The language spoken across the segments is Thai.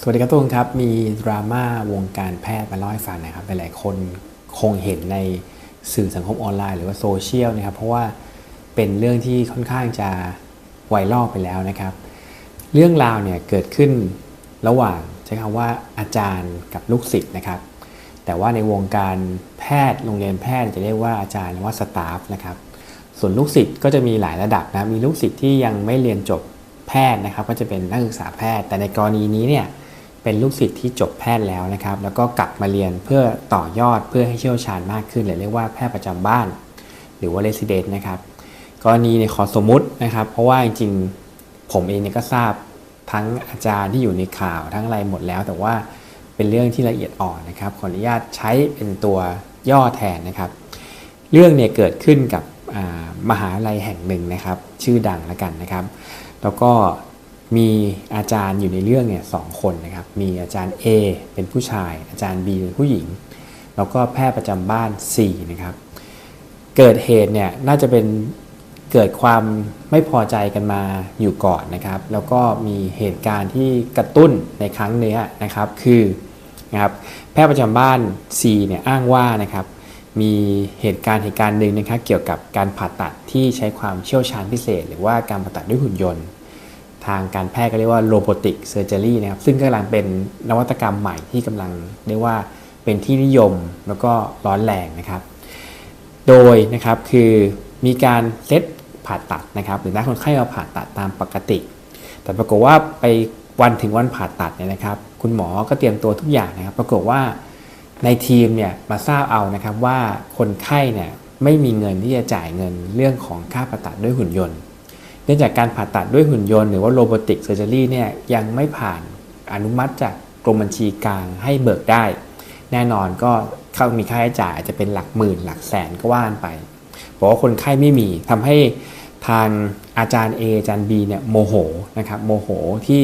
สวัสดีครับทุกคนครับ มีดราม่าวงการแพทย์มาเล่าให้ฟังนะครับหลายๆคนคงเห็นในสื่อสังคมออนไลน์หรือว่าโซเชียลนะครับเพราะว่าเป็นเรื่องที่ค่อนข้างจะไวรัลไปแล้วนะครับ เรื่องราวเนี่ยเกิดขึ้นระหว่างใช้คำว่าอาจารย์กับลูกศิษย์นะครับ แต่ว่าในวงการแพทย์โรงเรียนแพทย์จะเรียกว่าอาจารย์หรือว่าสตาฟนะครับส่วนลูกศิษย์ก็จะมีหลายระดับนะมีลูกศิษย์ที่ยังไม่เรียนจบแพทย์นะครับ ก็จะเป็นนักศึกษาแพทย์ แต่ในกรณีนี้เนี่ย เป็นลูกศิษย์ที่จบแพทย์แล้วนะครับ แล้วก็กลับมาเรียนเพื่อต่อยอดเพื่อให้เชี่ยวชาญมากขึ้นเลยเรียกว่าแพทย์ประจำบ้าน หรือว่าเรสซิเดนต์นะครับกรณีในขอสมมุตินะครับ เพราะว่าจริงๆผมเองเนี่ยก็ทราบทั้งอาจารย์ที่อยู่ในข่าวทั้งอะไรหมดแล้ว แต่ว่าเป็นเรื่องที่ละเอียดอ่อนนะครับขออนุญาตใช้เป็นตัวย่อแทนนะครับ เรื่องเนี่ยเกิดขึ้นกับมหาลัยแห่งหนึ่งนะครับ ชื่อดังแล้วกันนะครับ แล้วก็ มีอาจารย์อยู่ในเรื่องเนี่ยสองคนนะครับ มีอาจารย์ A เป็นผู้ชาย อาจารย์ B เป็นผู้หญิง แล้วก็แพทย์ประจำบ้าน4นะครับ เกิดเหตุเนี่ยน่าจะเป็นเกิดความไม่พอใจกันมาอยู่ก่อนนะครับ แล้วก็มีเหตุการณ์ที่กระตุ้นในครั้งนี้นะครับ คือนะครับแพทย์ประจำบ้าน C เนี่ยอ้างว่านะครับมีเหตุการณ์เหตุการณ์หนึ่งนะครับเกี่ยวกับการผ่าตัดที่ใช้ความเชี่ยวชาญพิเศษ หรือว่าการผ่าตัดด้วยหุ่นยนต์ ทางการแพทย์ก็เรียกว่าโรบอติกเซอร์เจอรี่นะครับซึ่งกำลังเป็นนวัตกรรมใหม่ที่กำลังเรียกว่าเป็นที่นิยมแล้วก็ร้อนแรงนะครับ โดยนะครับคือมีการเซตผ่าตัดนะครับ หรือนักคนไข้มาผ่าตัดตามปกติ แต่ปรากฏว่าไปวันถึงวันผ่าตัดเนี่ยนะครับ คุณหมอก็เตรียมตัวทุกอย่างนะครับ ปรากฏว่าในทีมเนี่ยมาทราบเอานะครับว่าคนไข้เนี่ยไม่มีเงินที่จะจ่ายเงินเรื่องของค่าผ่าตัดด้วยหุ่นยนต์ เนื่องจากการผ่าตัดด้วยหุ่นยนต์หรือว่าโรบอติกเซอร์เจอรี่เนี่ยยังไม่ผ่านอนุมัติจากกรมบัญชีกลางให้เบิกได้ แน่นอนก็เข้ามีค่าใช้จ่ายอาจจะเป็นหลักหมื่นหลักแสนก็ว่านไปบอกว่าคนไข้ไม่มีทำให้ทางอาจารย์ A อาจารย์ B เนี่ยโมโหนะครับโมโหที่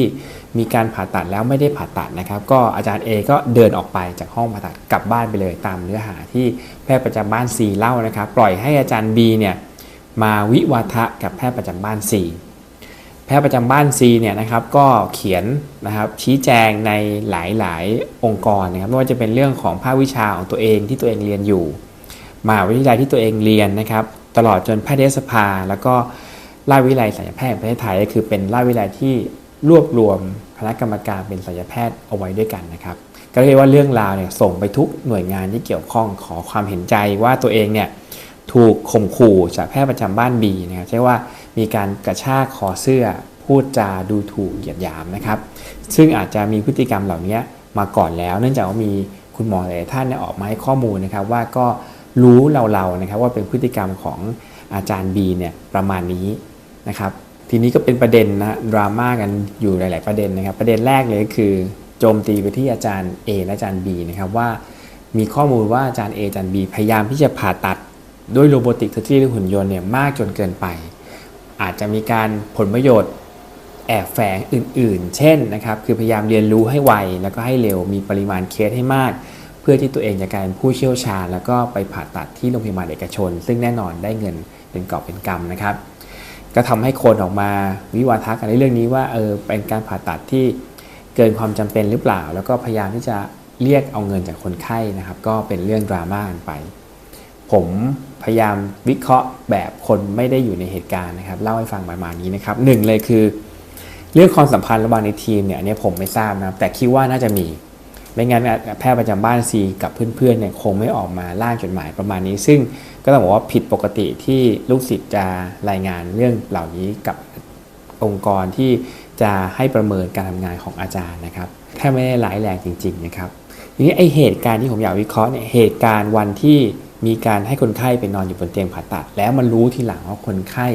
มีการผ่าตัดแล้วไม่ได้ผ่าตัดนะครับ ก็อาจารย์ A ก็เดินออกไปจากห้องผ่าตัดกลับบ้านไปเลยตามเนื้อหาที่แพทย์ประจำบ้าน C เล่านะครับ ปล่อยให้อาจารย์ B เนี่ย มาวิวาทะกับแพทย์ประจำบ้าน C แพทย์ประจำบ้าน C เนี่ยนะครับก็เขียนนะครับชี้แจงในหลายๆองค์กรนะครับไม่ว่าจะเป็นเรื่องของภาควิชาของตัวเองที่ตัวเองเรียนอยู่มหาวิทยาลัยที่ตัวเองเรียนนะครับ ตลอดจนแพทยสภา แล้วก็ราชวิทยาลัยศัลยแพทย์ประเทศไทยก็คือเป็นราชวิทยาลัยที่รวบรวมคณะกรรมการเป็นศัลยแพทย์เอาไว้ด้วยกันนะครับ ก็เรียกว่าเรื่องราวเนี่ยส่งไปทุกหน่วยงานที่เกี่ยวข้องขอความเห็นใจว่าตัวเองเนี่ย ถูกข่มขู่จากแพทย์ประจำบ้านบีนะครับใช่ว่ามีการกระชากคอเสื้อพูดจาดูถูกเหยียดหยามนะครับ ซึ่งอาจจะมีพฤติกรรมเหล่านี้มาก่อนแล้ว เนื่องจากว่ามีคุณหมอหลายท่านออกมาให้ข้อมูลนะครับ ว่าก็รู้เราๆนะครับว่าเป็นพฤติกรรมของอาจารย์บีเนี่ยประมาณนี้นะครับทีนี้ก็เป็นประเด็นนะดราม่ากันอยู่หลาย ๆ ประเด็นนะครับ ประเด็นแรกเลยคือโจมตีไปที่อาจารย์ A และอาจารย์ B นะครับว่ามีข้อมูลว่าอาจารย์ A อาจารย์ B พยายามที่จะผ่าตัด ด้วยโรบอติกเซอร์จีหรือหุ่นยนต์เนี่ยมากจนเกินไป อาจจะมีการผลประโยชน์แอบแฝงอื่นๆ เช่นนะครับคือพยายามเรียนรู้ให้ไว แล้วก็ให้เร็วมีปริมาณเคสให้มาก เพื่อที่ตัวเองจะกลายเป็นผู้เชี่ยวชาญ แล้วก็ไปผ่าตัดที่โรงพยาบาลเอกชน ซึ่งแน่นอนได้เงินเป็นกอบเป็นกำนะครับ ก็ทำให้คนออกมาวิวาทกันในเรื่องนี้ว่าเออเป็นการผ่าตัดที่เกินความจำเป็นหรือเปล่า แล้วก็พยายามที่จะเรียกเอาเงินจากคนไข้นะครับ ก็เป็นเรื่องดราม่ากันไป ผมพยายามวิเคราะห์แบบคนไม่ได้อยู่ในเหตุการณ์นะครับ เล่าให้ฟังประมาณนี้นะครับหนึ่งเลยคือ เรื่องความสัมพันธ์ระหว่างในทีมเนี่ยอันนี้ผมไม่ทราบนะแต่คิดว่าน่าจะมีไม่งั้นแพทย์ประจำบ้านซีกับเพื่อนๆเนี่ยคงไม่ออกมาล่างจดหมายประมาณนี้ ซึ่งก็ต้องบอกว่าผิดปกติที่ลูกศิษย์จะรายงานเรื่องเหล่านี้กับองค์กรที่จะให้ประเมินการทำงานของอาจารย์นะครับแทบไม่ได้หลายแรงจริง ๆ นะครับทีนี้ไอเหตุการณ์ที่ผมอยากวิเคราะห์เนี่ยเหตุการณ์วันที่ มีการให้คนไข้ไปนอนอยู่บนเตียงผ่าตัด แล้วมันรู้ทีหลังว่าคนไข้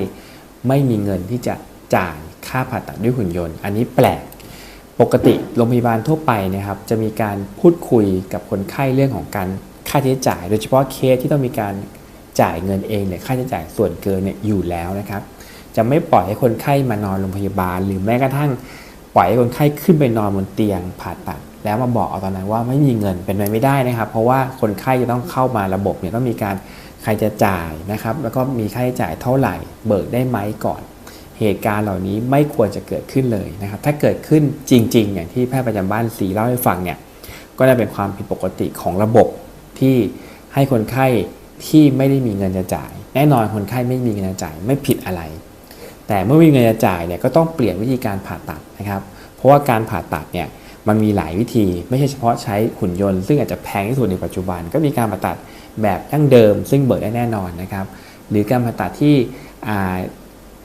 ไม่มีเงินที่จะจ่ายค่าผ่าตัดด้วยหุ่นยนต์ อันนี้แปลกปกติโรงพยาบาลทั่วไปนะครับจะมีการพูดคุยกับคนไข้เรื่องของการค่าใช้จ่าย โดยเฉพาะเคสที่ต้องมีการจ่ายเงินเองเนี่ยค่าใช้จ่ายส่วนเกินเนี่ยอยู่แล้วนะครับ จะไม่ปล่อยให้คนไข้มานอนโรงพยาบาล หรือแม้กระทั่ง ปล่อยให้คนไข้ขึ้นไปนอนบนเตียงผ่าตัด แล้วมาบอกเอาตอนนั้นว่าไม่มีเงินเป็นไปไม่ได้นะครับ เพราะว่าคนไข้จะต้องเข้ามาระบบเนี่ยต้องมีการใครจะจ่ายนะครับ แล้วก็มีค่าใช้จ่ายเท่าไหร่ เบิกได้ไหมก่อน เหตุการณ์เหล่านี้ไม่ควรจะเกิดขึ้นเลยนะครับ ถ้าเกิดขึ้นจริง ๆ อย่างที่แพทย์ประจำบ้านสีเล่าให้ฟังเนี่ยก็ได้เป็นความผิดปกติของระบบที่ให้คนไข้ที่ไม่ได้มีเงินจะจ่าย แน่นอนคนไข้ไม่มีเงินจะจ่ายไม่ผิดอะไร แต่เมื่อมีเงินจะจ่ายเนี่ยก็ต้องเปลี่ยนวิธีการผ่าตัดนะครับ เพราะว่าการผ่าตัดเนี่ยมันมีหลายวิธีไม่ใช่เฉพาะใช้หุ่นยนต์ซึ่งอาจจะแพงที่สุดในปัจจุบัน ก็มีการผ่าตัดแบบดั้งเดิม ซึ่งเบิกได้แน่นอนนะครับ หรือการผ่าตัดที่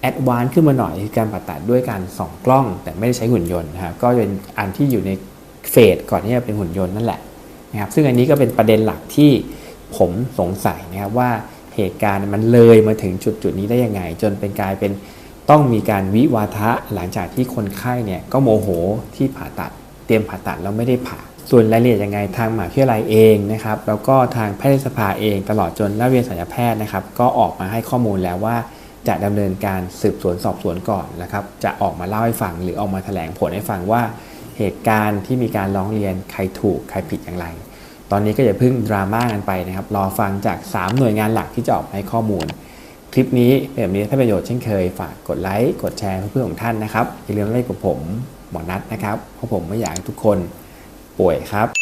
แอดวานซ์ขึ้นมาหน่อยคือการผ่าตัดด้วยการส่องกล้อง แต่ไม่ได้ใช้หุ่นยนต์นะครับก็เป็นอันที่อยู่ในเฟสก่อนที่จะเป็นหุ่นยนต์นั่นแหละนะครับซึ่งอันนี้ก็เป็นประเด็นหลักที่ผมสงสัยนะครับว่าเหตุการณ์มันเลยมาถึงจุดจุดนี้ได้ยังไง จนเป็นกลายเป็น ต้องมีการวิวาทะหลังจากที่คนไข้เนี่ยก็โมโหที่ผ่าตัด เตรียมผ่าตัดแล้วไม่ได้ผ่า ส่วนรายละเอียดยังไงทางมหาวิทยาลัยเองนะครับแล้วก็ทางแพทยสภาเองตลอดจนนักเรียนศัลยแพทย์นะครับก็ออกมาให้ข้อมูลแล้วว่า จะดำเนินการสืบสวนสอบสวนก่อนนะครับจะออกมาเล่าให้ฟังหรือออกมาแถลงผลให้ฟังว่าเหตุการณ์ที่มีการร้องเรียนใครถูกใครผิดอย่างไร ตอนนี้ก็อย่าเพิ่งดราม่ากันไปนะครับรอฟังจาก 3 หน่วยงานหลักที่จะออกมาให้ข้อมูล คลิปนี้เป็นแบบนี้ถ้าประโยชน์เช่นเคยฝากกดไลค์กดแชร์เพื่อนๆของท่านนะครับอย่าลืมไลค์กับผมหมอนัทนะครับเพราะผมไม่อยากให้ทุกคนป่วยครับ